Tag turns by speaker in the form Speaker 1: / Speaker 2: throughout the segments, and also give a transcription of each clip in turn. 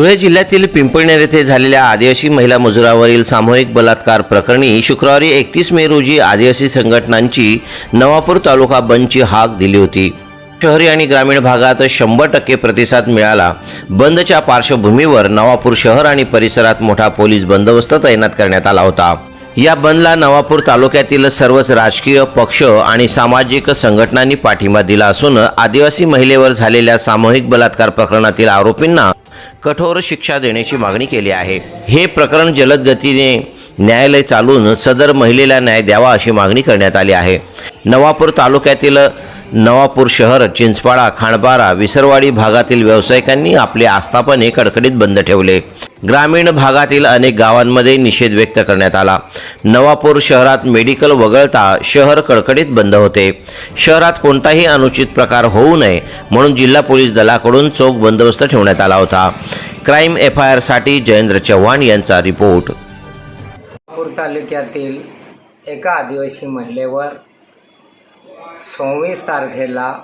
Speaker 1: धुळे जिल्ह्यातील पिंपळनेर येथे झालेल्या आदिवासी महिला मजुरावरील सामूहिक बलात्कार प्रकरणी शुक्रवारी एकतीस मे रोजी आदिवासी संघटनांची नवापूर तालुका बंदची हाक दिली होती. शहरी आणि ग्रामीण भागात शंभर टक्के प्रतिसाद मिळाला. बंदच्या पार्श्वभूमीवर नवापूर शहर आणि परिसरात मोठा पोलीस बंदोबस्त तैनात करण्यात आला होता. या बंदला नवापूर तालुक्यातील सर्वच राजकीय पक्ष आणि सामाजिक संघटनांनी पाठिंबा दिला असून आदिवासी महिलेवर झालेल्या सामूहिक बलात्कार प्रकरणातील आरोपींना कठोर शिक्षा देण्याची मागणी केली आहे. हे प्रकरण जलद गतीने न्यायालय चालून सदर महिलेला न्याय द्यावा अशी मागणी करण्यात आली आहे. नवापूर तालुक्यातील नवापूर शहर चिंचपाडा खांडबारा विसरवाडी भागातील व्यावसायिकांनी आपले आस्थापने कडकडीत बंद ठेवले. ग्रामीण भागातील अनेक गावांमध्ये निषेध व्यक्त करण्यात आला. नवापूर शहरात मेडिकल वगळता शहर कडकडीत बंद होते. शहरात कोणताही अनुचित प्रकार होऊ नये म्हणून जिल्हा पोलीस दलाकडून चोख बंदोबस्त ठेवण्यात आला होता. क्राईम एफ आय आरसाठी जयेंद्र चव्हाण यांचा रिपोर्ट.
Speaker 2: नागपूर तालुक्यातील एका आदिवासी महिलेवर सव्वीस तारखेला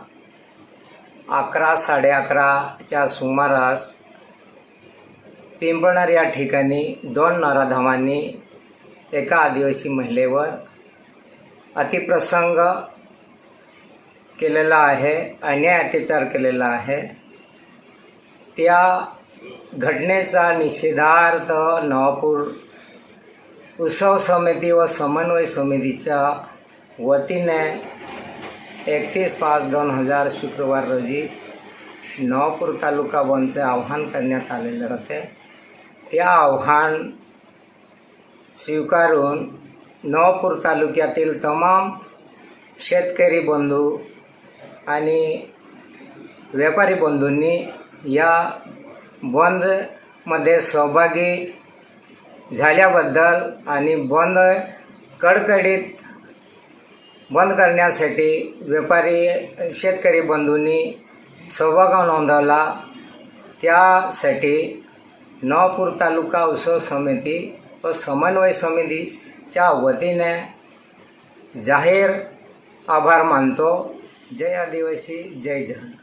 Speaker 2: अकरा साडे अकराच्या सुमारास पिंपळणार या ठिकाणी दोन नराधमांनी एका आदिवासी महिलेवर अतिप्रसंग केलेला आहे अन्याय अत्याचार केलेला आहे. त्या घटनेचा निषेधार्थ नवापूर उत्सव समिती व समन्वय समितीच्या वतीने एकतीस पाच दोन हजार शुक्रवार रोजी नवापूर तालुका बंदचे आव्हान करण्यात आलेले होते. ते आव्हान स्वीकारून नवापूर तालुक्यातील तमाम शेतकरी बंधू आणि व्यापारी बंधूंनी या बंदमध्ये सहभागी झाल्याबद्दल आणि बंद कडकडीत बंद करण्यासाठी व्यापारी शेतकरी बंधूंनी सहभाग नोंदवला. त्यासाठी नवापूर तालुका उत्सव समिती व समन्वय समितीच्या वतीने जाहीर आभार मानतो जय आदिवासी जय जन